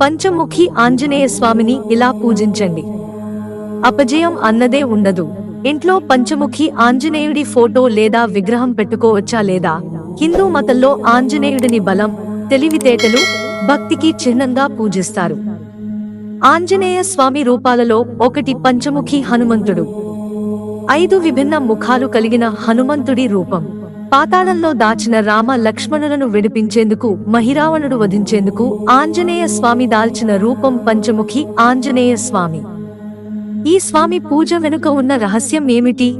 పంచముఖి ఆంజనేయ స్వామిని ఇలా పూజించండి. అపజయం అన్నదే ఉండదు. ఇంట్లో పంచముఖి ఆంజనేయుడి ఫోటో లేదా విగ్రహం పెట్టుకోవచ్చా లేదా? హిందూ మతంలో ఆంజనేయుడిని బలం తెలివితేటలు భక్తికి చిహ్నంగా పూజిస్తారు. ఆంజనేయ స్వామి రూపాలలో ఒకటి పంచముఖి హనుమంతుడు. ఐదు విభిన్న ముఖాలు కలిగిన హనుమంతుడి రూపం. పాతాళంలో దాచిన రామ లక్ష్మణులను విడిపించేందుకు మహిరావణుడు వధించేందుకు ఆంజనేయ స్వామి దాల్చిన రూపం పంచముఖి ఆంజనేయ స్వామి. ఈ స్వామి పూజ వెనుక ఉన్న రహస్యం ఏమిటి?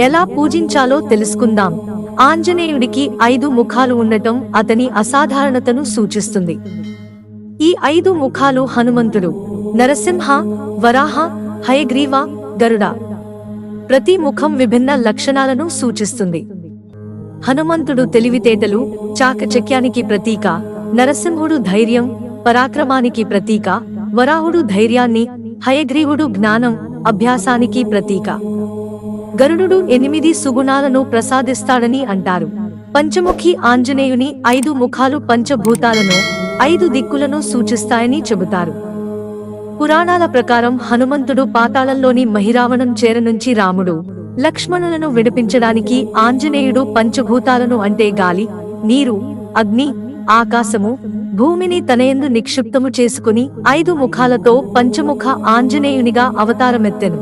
ఎలా పూజించాలో తెలుసుకుందాం. ఆంజనేయుడికి ఐదు ముఖాలు ఉండటం అతని అసాధారణతను సూచిస్తుంది. ఈ ఐదు ముఖాలు హనుమంతుడు నరసింహ వరాహ హయగ్రీవ గరుడ. ప్రతి ముఖం విభిన్న లక్షణాలను సూచిస్తుంది. హనుమంతుడు తెలివితేటలు చాకచక్యానికి ప్రతీక నరసింహుడు ధైర్యం పరాక్రమానికి ప్రతీక వరాహుడు ధైర్యాన్ని హయగ్రీవుడు జ్ఞానం అభ్యాసానికి ప్రతీక. గరుడు ఎనిమిది సుగుణాలను ప్రసాదిస్తాడని అంటారు. పంచముఖి ఆంజనేయుని ఐదు ముఖాలు పంచభూతాలను ఐదు దిక్కులను సూచిస్తాయని చెబుతారు. పురాణాల ప్రకారం హనుమంతుడు పాతాళంలోని మహిరావణం చేర నుంచి రాముడు లక్ష్మణులను విడిపించడానికి ఆంజనేయుడు పంచభూతాలను అంటే గాలి నీరు అగ్ని ఆకాశము భూమిని తనయందు నిక్షిప్తము చేసుకుని ఐదు ముఖాలతో పంచముఖ ఆంజనేయునిగా అవతారమెత్తెను.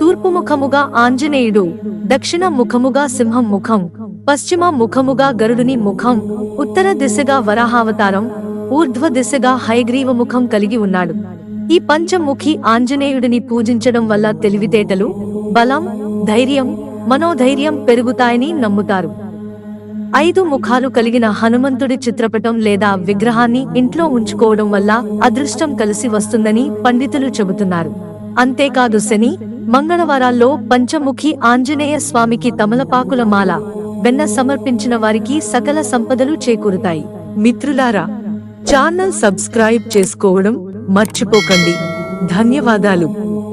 తూర్పు ముఖముగా ఆంజనేయుడు దక్షిణ ముఖముగా సింహం ముఖం పశ్చిమ ముఖముగా గరుడుని ముఖం ఉత్తర దిశగా వరాహావతారం ఊర్ధ్వ దిశగా హైగ్రీవ ముఖం కలిగి ఉన్నాడు. ఈ పంచముఖి ఆంజనేయుడిని పూజించడం వల్ల తెలివితేటలు బలం ధైర్యం మనోధైర్యం పెరుగుతాయని నమ్ముతారు. ఐదు ముఖాలు కలిగిన హనుమంతుడి చిత్రపటం లేదా విగ్రహాన్ని ఇంట్లో ఉంచుకోవడం వల్ల అదృష్టం కలిసి వస్తుందని పండితులు చెబుతున్నారు. అంతేకాదు శని మంగళవారాల్లో పంచముఖి ఆంజనేయ స్వామికి తమలపాకుల మాల వెన్న సమర్పించిన వారికి సకల సంపదలు చేకూరుతాయి. మిత్రులారా ఛానల్ సబ్స్క్రైబ్ చేసుకోవడం మర్చిపోకండి. ధన్యవాదాలు.